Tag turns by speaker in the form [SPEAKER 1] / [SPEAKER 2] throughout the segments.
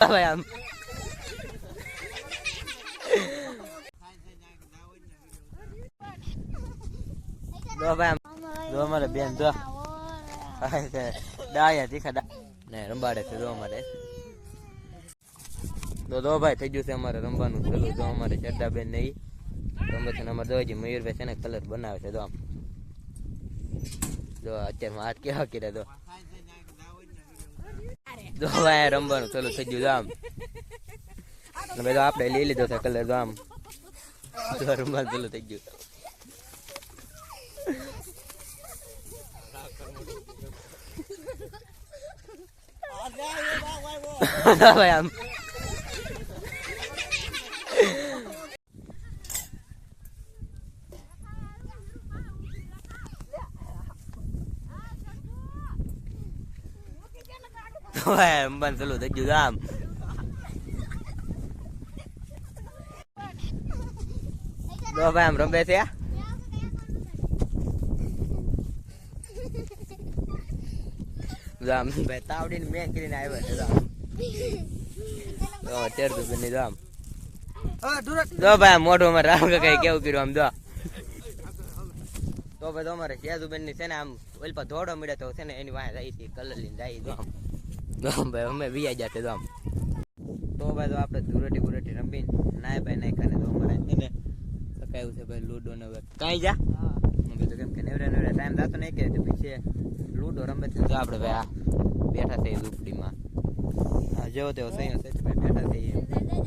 [SPEAKER 1] ભાઈ આમ દો ભાઈ આમ દો અમારે બેન દો ખાય છે ડાયા તીખા દા ને રંબાડે છે દો અમારે તો દો ભાઈ થઈ ગયું છે અમારે રમવાનું ચાલુ તો અમારે શ્રદ્ધા બેન નહીં રમે છે ને અમારે દોજી મયુરભાઈ છે ને કલર બનાવે છે તો આમ જો અત્યારમાં હાથ કેવા કર્યા તો જો ભાઈ રમવાનું ચાલુ થઈ ગયું આમ. હવે તો આપણે લઈ લીધો છે કલર તો આમ. રમવાનું ચાલુ થઈ ગયું. ભાઈ આમ. ભાઈ રમવાનું selalu tak juga am. આમ તો ભાઈ આમ રમે છે જો આમ ભાઈ તાવડીને મેં કરીને આવ્યો છે આમ. તો અત્યારે તો બની આમ જો ભાઈ મોઢું અમારે રામ કાકાએ કેવું કર્યું આમ જો તો ભાઈ તમારે અમારે શેઝુબેનની છે ને આમ ઓલ પર ધોડો મળે તો છે ને એની વાંહે જાય છે કલર લઈને જાય તો આમ ભાઈ અમે વિયા જાતે તો આમ તો ભાઈ તો આપણે ધૂળેટી બુરેટી રમીને નાય ભાઈ નાય ખાને તો અમારે એને ને સકાયું છે ભાઈ લૂડો ને હવે. કાંઈ જા? કીધું કેમ કે નેવરે નેવરે ટાઈમ થતો નહીં કે તો પછી લૂડો રમે છે. તો આપણે ભાઈ આ બેઠા થઈ ઝૂંપડીમાં. જેવો તેવો સહી હશે ભાઈ બેઠા થઈએ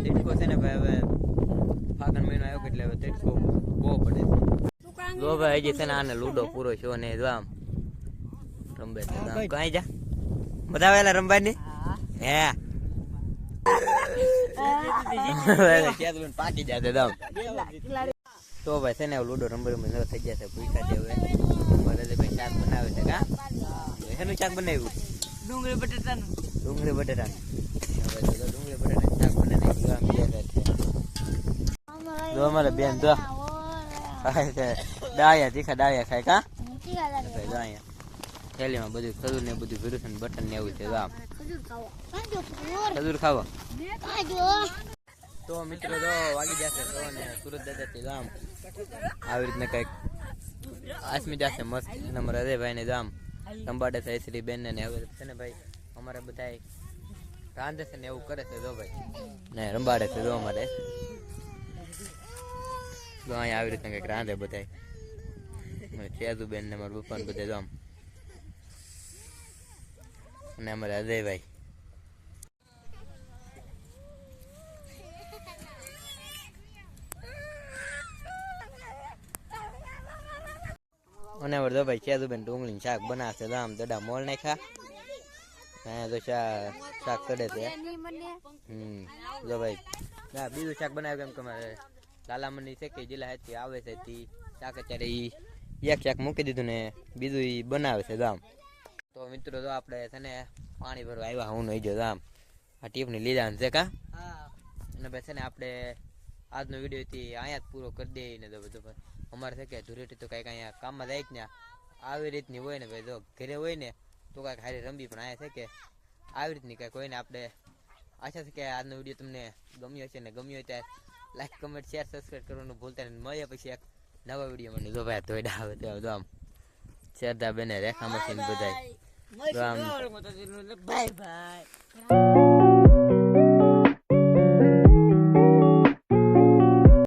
[SPEAKER 1] તેટકો છે ને ભાઈ હવે ફાગણ મહિનો આવ્યો એટલે હવે તેટકો બહુ પડે છે. જો ભાઈ હજી છે ને આને લૂડો પૂરો છો ને જો આમ રમે કાંઈ જા? બધા રમવાની? હે. પાકી જશે તો તો ભાઈ છે ને લુડો રંબર થઈ જશે પૂછા છે હવે. મારે ભાઈ શાક બનાવે છે કા? એનું શાક બનાવ્યું?
[SPEAKER 2] ડુંગળી બટેટાનું.
[SPEAKER 1] ડુંગળી બટેટાનું. હવે તો તો ડુંગળી બટેટાનું શાક બનાવી દીધું આમ છે. જો અમારે બેન જો. ડાયા તીખા ડાયા ખાય કા? જો અહીંયા. થેલીમાં બધું ખજૂર ને બધું ભર્યું છે બટન ને એવું છે આમ. ખજૂર ખાવા. તો મિત્રો તો વાગી જશે તો ને સુરત દાદા થી ગામ આવી રીતના કંઈક આસમી જશે મસ્ત નંબર અરે ભાઈ ને ગામ સંભાળે છે શ્રી બેન ને હવે છે ને ભાઈ, અમારે બધા રાંધે છે ને એવું કરે છે, જો ભાઈ. ને રંબાડે છે, જો અમારે. તો અહીંયા આવી રીતના કંઈક રાંધે બધા ચેજુ બેન ને મારા પપ્પા ને બધા આમ અને અમારા અજયભાઈ અને વરદો ભાઈ છે બેન ડુંગળી શાક બનાવશે તો આમ દડા મોલ નાખ્યા અહીંયા તો શાક શાક ચડે છે હમ જો ભાઈ ના બીજું શાક બનાવ્યું કેમ કે મારે લાલામણની છે કે જિલ્લા હેથી આવે છે તે શાક અત્યારે એક શાક મૂકી દીધું ને બીજું એ બનાવે છે આમ તો મિત્રો તો આપણે છે ને પાણી ભરવા આવ્યા હું નહીં જો આમ. આ ટીપની લીધા છે કા?
[SPEAKER 2] હા.
[SPEAKER 1] અને ભાઈ છે ને આપણે આજનો વીડિયો થી અહીંયા જ પૂરો કરી દઈએ ને તો બધું અમારે છે કે ધૂળેટી તો કાંઈક અહીંયા કામમાં જાય જ ને. આવી રીતની હોય ને ભાઈ જો ઘરે હોય ને તો કાંઈક હારી રમવી પણ અહીંયા છે કે. આવી રીતની કાંઈક હોય ને આપણે. આશા છે કે આજનો વીડિયો તમને ગમ્યો છે ને ગમ્યો હોય ત્યારે લાઈક કમેન્ટ શેર સબસ્ક્રાઈબ કરવાનું ભૂલતા નહીં. મળીએ પછી એક નવા વીડિયો મને જો ભાઈ ધોઈડા આવે તો આમ. શેરદા બેને રેખા મશીન બધાય
[SPEAKER 2] બાય
[SPEAKER 1] આમ
[SPEAKER 2] બાય